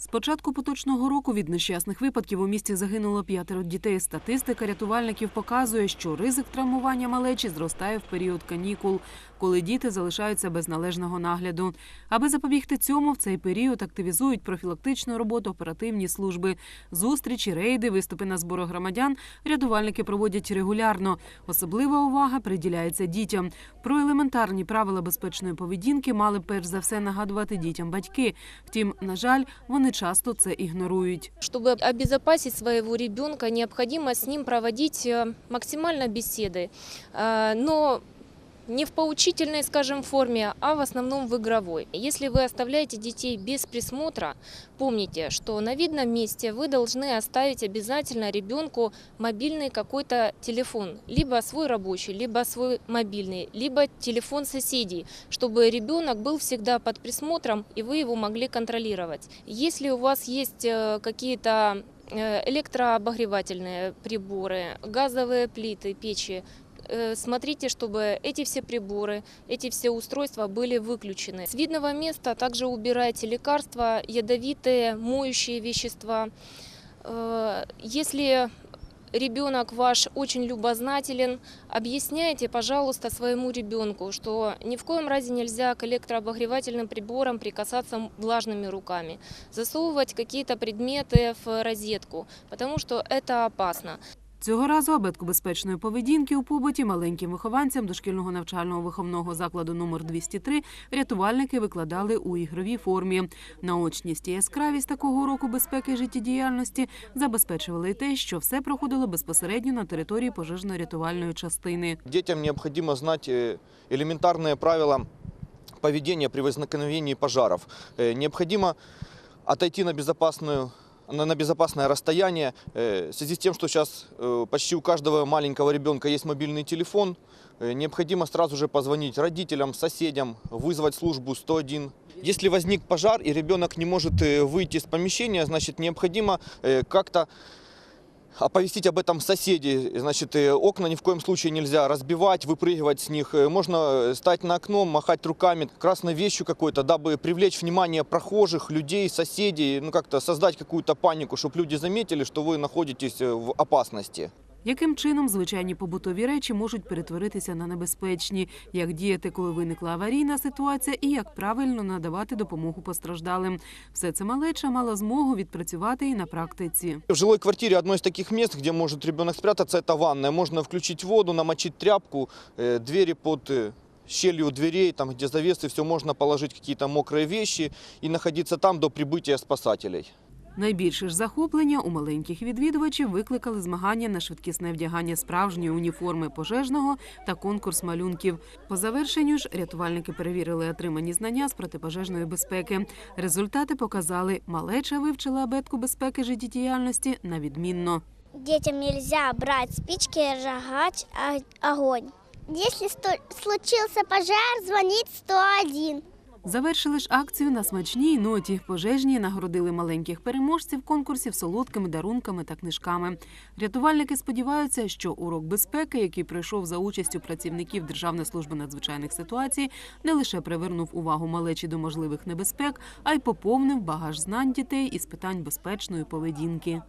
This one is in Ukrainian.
З початку поточного року від нещасних випадків у місті загинуло п'ятеро дітей. Статистика рятувальників показує, що ризик травмування малечі зростає в період канікул, коли діти залишаються без належного нагляду. Аби запобігти цьому, в цей період активізують профілактичну роботу оперативні служби. Зустрічі, рейди, виступи на зборах громадян рятувальники проводять регулярно. Особлива увага приділяється дітям. Про елементарні правила безпечної поведінки мали перш за все нагадувати дітям батьки. Втім, на жаль, вони часто це ігнорують. Чтобы обезопасить своего ребенка, необходимо с ним проводить э, максимально беседы, Э, но не в поучительной, скажем, форме, а в основном в игровой. Если вы оставляете детей без присмотра, помните, что на видном месте вы должны оставить обязательно ребенку мобильный какой-то телефон, либо свой рабочий, либо свой мобильный, либо телефон соседей, чтобы ребенок был всегда под присмотром и вы его могли контролировать. Если у вас есть э, какие-то э, электрообогревательные приборы, газовые плиты, печи, смотрите, чтобы эти все приборы, эти все устройства были выключены. С видного места также убирайте лекарства, ядовитые, моющие вещества. Э, Если ребенок ваш очень любознателен, объясняйте, пожалуйста, своему ребенку, что ни в коем разе нельзя к электрообогревательным приборам прикасаться влажными руками, засовывать какие-то предметы в розетку, потому что это опасно. Цього разу абетку безпечної поведінки у побуті маленьким вихованцям дошкільного навчального виховного закладу номер 203 рятувальники викладали у ігровій формі. Наочність і яскравість такого року безпеки і життєдіяльності забезпечували й те, що все проходило безпосередньо на території пожежно-рятувальної частини. Детям необходимо знать э, элементарные правила поведения при возникновении пожаров. Э, Необходимо отойти на безопасную на на безопасное расстояние. Э, В связи с тем, что сейчас э, почти у каждого маленького ребенка есть мобильный телефон, э, необходимо сразу же позвонить родителям, соседям, вызвать службу 101. Если возник пожар и ребенок не может выйти из помещения, значит необходимо как-то оповестить об этом соседей. Значит, э, окна ни в коем случае нельзя разбивать, выпрыгивать с них. Э, Можно э, стать на окно, махать руками красной вещью какой-то, дабы привлечь внимание прохожих, людей, соседей, ну как-то создать какую-то панику, чтобы люди заметили, что вы находитесь э, в опасности. Яким чином звичайні побутові речі можуть перетворитися на небезпечні, як діяти, коли виникла аварійна ситуація, і як правильно надавати допомогу постраждалим. Все це малеча мала змогу відпрацювати і на практиці. В жилой квартире одно из таких мест, где может ребенок спрятаться, это ванная. Можно включить воду, намочить тряпку, э, двери под э, щелью дверей, там где завесы, все можно положить какие-то мокрые вещи и находиться там до прибытия спасателей. Найбільше ж захоплення у маленьких відвідувачів викликали змагання на швидкісне вдягання справжньої уніформи пожежного та конкурс малюнків. По завершенню ж рятувальники перевірили отримані знання з протипожежної безпеки. Результати показали, малеча вивчила абетку безпеки життєдіяльності на відмінно. Детям нельзя брать спички и разжигать огонь. Если случился пожар, звонить 101. Завершили ж акцію на смачній ноті. Пожежні нагородили маленьких переможців конкурсів солодкими дарунками та книжками. Рятувальники сподіваються, що урок безпеки, який пройшов за участю працівників Державної служби надзвичайних ситуацій, не лише привернув увагу малечі до можливих небезпек, а й поповнив багаж знань дітей із питань безпечної поведінки.